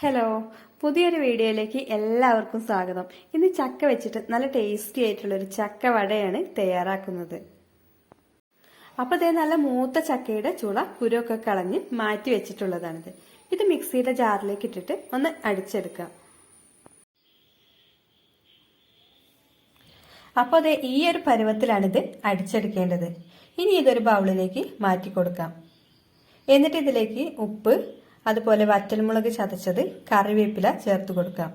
Hello പുതിയൊരു വീഡിയോയിലേക്ക് എല്ലാവർക്കും സ്വാഗതം. ഇന്ന് ചക്ക വെച്ചിട്ട് നല്ല ടേസ്റ്റി ആയിട്ടുള്ള ഒരു ചക്ക വടയാണ് തയ്യാറാക്കുന്നത്. അപ്പോൾ ഇതേ നല്ല മൂത്ത ചക്കയുടെ ചുള കുരൊക്കെ കളഞ്ഞ് മാറ്റി വെച്ചിട്ടുള്ളതാണിത്. ഇത് മിക്സിയുടെ ജാറിലേക്ക് ഇട്ടിട്ട് ഒന്ന് അടിച്ചെടുക്കാം. അപ്പോൾ അതെ ഈ ഒരു പരുവത്തിലാണിത് അടിച്ചെടുക്കേണ്ടത്. ഇനി ഇതൊരു ബൗളിലേക്ക് മാറ്റി കൊടുക്കാം എന്നിട്ട് ഇതിലേക്ക് ഉപ്പ് അതുപോലെ വറ്റൽമുളക് ചതച്ചത് കറിവേപ്പില ചേർത്ത് കൊടുക്കാം.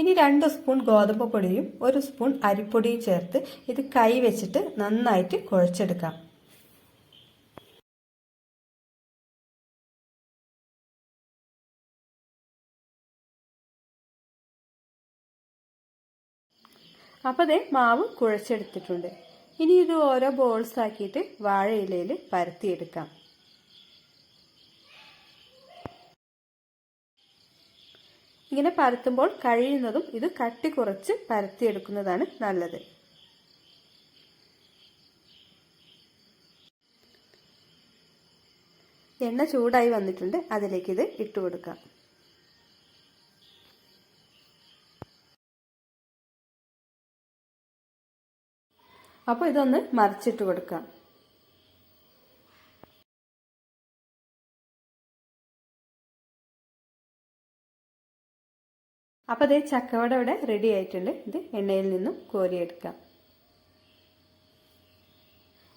ഇനി രണ്ട് സ്പൂൺ ഗോതമ്പ് പൊടിയും ഒരു സ്പൂൺ അരിപ്പൊടിയും ചേർത്ത് ഇത് കൈ വെച്ചിട്ട് നന്നായിട്ട് കുഴച്ചെടുക്കാം. അപ്പോൾ ദേ മാവ് കുഴച്ചെടുത്തിട്ടുണ്ട്. ഇനി ഇത് ഓരോ ബോൾസ് ആക്കിയിട്ട് വാഴയിലയിൽ പരത്തിയെടുക്കാം. ഇങ്ങനെ പരത്തുമ്പോൾ കഴിയുന്നതും ഇത് കട്ടി കുറച്ച് പരത്തിയെടുക്കുന്നതാണ് നല്ലത്. എണ്ണ ചൂടായി വന്നിട്ടുണ്ട്. അതിലേക്ക് ഇത് ഇട്ട് കൊടുക്കാം. അപ്പോൾ ഇതൊന്ന് മറിച്ചിട്ട് കൊടുക്കാം. അപ്പോൾ അതേ ചക്കവട ഇവിടെ റെഡി ആയിട്ടുണ്ട്. ഇത് എണ്ണയിൽ നിന്നും കോരിയെടുക്കാം.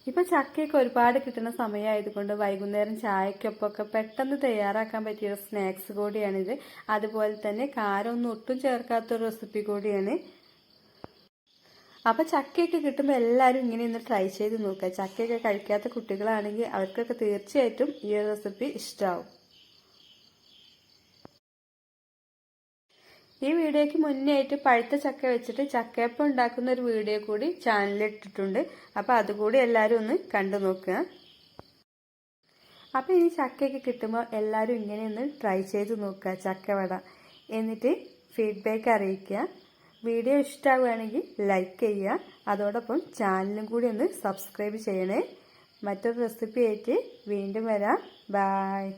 ഇപ്പൊ ചക്കയൊക്കെ ഒരുപാട് കിട്ടുന്ന സമയമായതുകൊണ്ട് വൈകുന്നേരം ചായക്കൊപ്പമൊക്കെ പെട്ടെന്ന് തയ്യാറാക്കാൻ പറ്റിയ സ്നാക്സ് കൂടിയാണിത്. അതുപോലെ തന്നെ കാരമൊന്നും ഒട്ടും ചേർക്കാത്തൊരു റെസിപ്പി കൂടിയാണ്. അപ്പൊ ചക്കയൊക്കെ കിട്ടുമ്പോൾ എല്ലാവരും ഇങ്ങനെ ഒന്ന് ട്രൈ ചെയ്ത് നോക്കുക. ചക്കയൊക്കെ കഴിക്കാത്ത കുട്ടികളാണെങ്കിൽ അവർക്കൊക്കെ തീർച്ചയായിട്ടും ഈ ഒരു റെസിപ്പി ഇഷ്ടമാവും ഈ വീഡിയോയ്ക്ക് മുന്നേ ആയിട്ട് പഴുത്ത ചക്ക വെച്ചിട്ട് ചക്കയപ്പം ഉണ്ടാക്കുന്ന ഒരു വീഡിയോ കൂടി ചാനലിൽ ഇട്ടിട്ടുണ്ട് അപ്പോൾ അതുകൂടി എല്ലാരും ഒന്ന് കണ്ടു നോക്കുക. അപ്പോൾ ഇനി ചക്കയൊക്കെ കിട്ടുമ്പോൾ എല്ലാവരും ഇങ്ങനെ ഒന്ന് ട്രൈ ചെയ്ത് നോക്കുക ചക്കവട. എന്നിട്ട് ഫീഡ്ബാക്ക് അറിയിക്കുക. വീഡിയോ ഇഷ്ടമാവുകയാണെങ്കിൽ ലൈക്ക് ചെയ്യുക. അതോടൊപ്പം ചാനലും കൂടി ഒന്ന് സബ്സ്ക്രൈബ് ചെയ്യണേ. മറ്റൊരു റെസിപ്പി ആയിട്ട് വീണ്ടും വരാം. ബായ്